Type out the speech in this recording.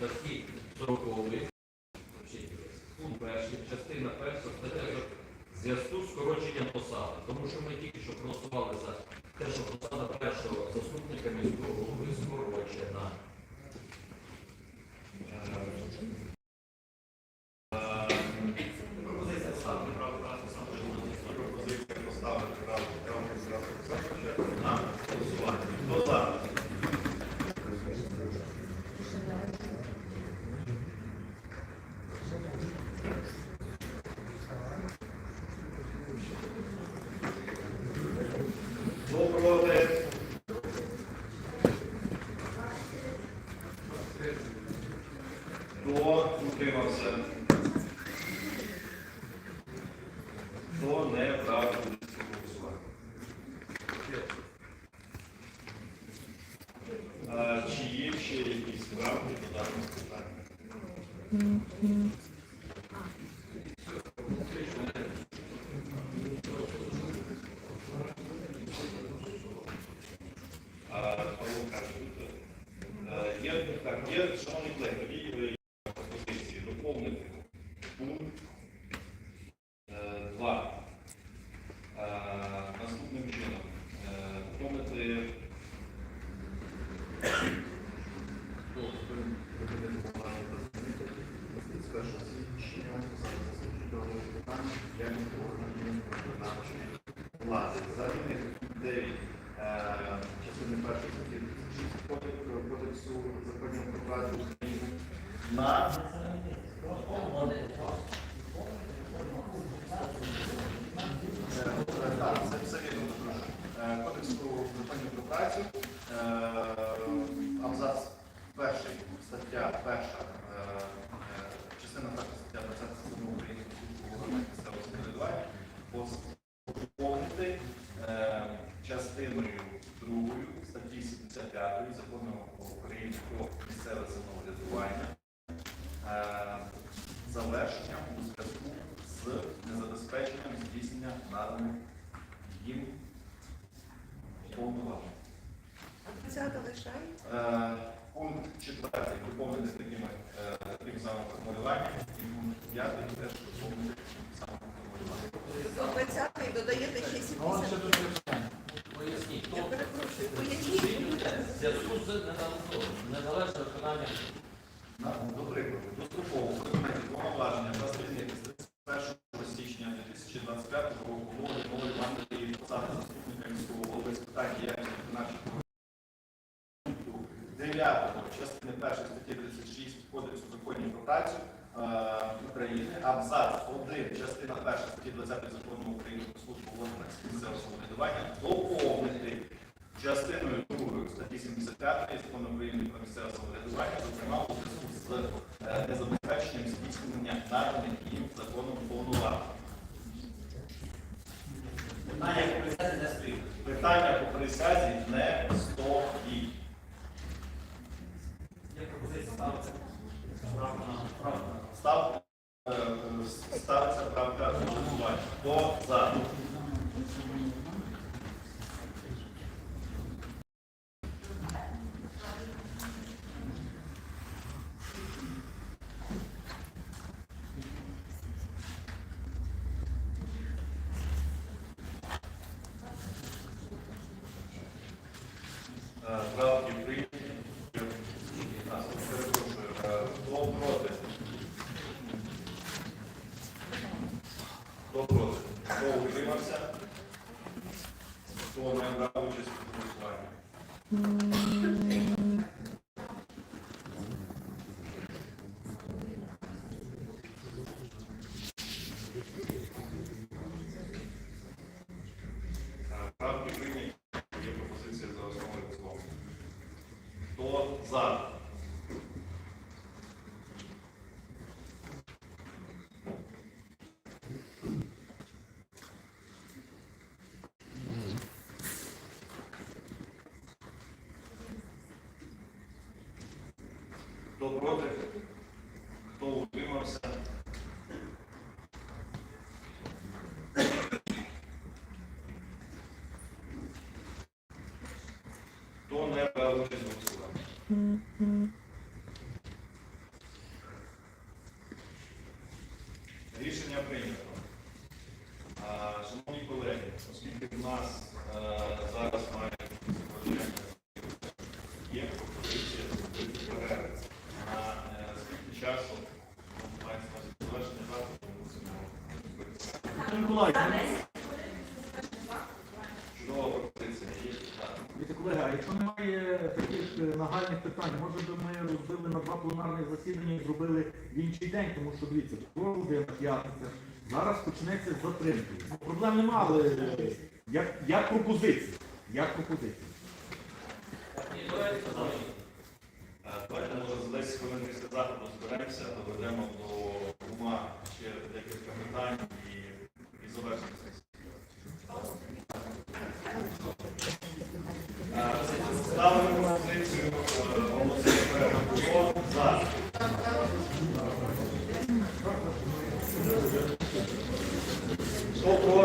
статті 40 пункт перший, частина перша стаття в зв'язку з скороченням посади. Тому що ми тільки що проголосували за те, що посада першого заступника міського голови скорочена. Пропозиція ставити право право самоврядування. Пропозиція поставити право право право на голосування. Хто за? Хто проти? Хто утримався? Хто не брав участь у голосуванні? Чи є ще якісь правки до даного питання? А, Павло Карпович, е, Є, так, є, шановні колеги, тоді е, пропозиції доповнити пункт 2. Наступним чином. Е, Доповнити влади. Замінити 9 частини першої статті 36 Кодексу законів про працю України на все. Е, Кодексу законів про працю, частиною 2 статті 75 закону України про місцеве самоврядування е, завершенням у зв'язку з незабезпеченням здійснення наданих їм повноважень. Е, пункт 4 доповнений такими е, таким самим формулюванням, і пункт 5 теж доповнений таким самим формулюванням. 120 додаєте 6,8. Зв'язку з неналежним виконанням. На- До прикладу, виконати повноваження та звільнити з 31 січня 2025 року голови нової Іванової посади заступника міського голови з питань діяльності виконавчих пункту 9 частини 1 статті 36 Кодексу законів про працю е, України, абзац 1 частина 1 статті 20 закону України про службу в органах місцевого самоврядування доповнити частиною 2 статті 75 закону України про місцеве самоврядування, зокрема у зв'язку з е, незабезпеченням здійснення наданих їм законом повноважень. Питання по присязі не стоїть. Питання по присязі не стоїть. Є пропозиція ставити право на право на Став, е, ставиться правка на голосування. Хто за? Е, Правки прийняті. Е, Хто проти? Хто утримався? Хто не брав участь у голосуванні? Хто проти? Хто утримався? Хто не брав участь в голосуванні? Рішення прийнято. Шановні колеги, оскільки в нас е, зараз має... Дивіться, колеги, а якщо немає таких е, нагальних питань, може би ми розбили на два пленарних засідання і зробили в інший день, тому що дивіться, година п'ятниця, зараз почнеться з затримкою. Ну, Проблем нема, але як, як пропозиція. Як пропозиція. Давайте може за 10 хвилин після заходу зберемося, доведемо до ума ще декілька питань і, і завершимо сесію. Е, Ставимо позицію е, проти? За? Хто проти?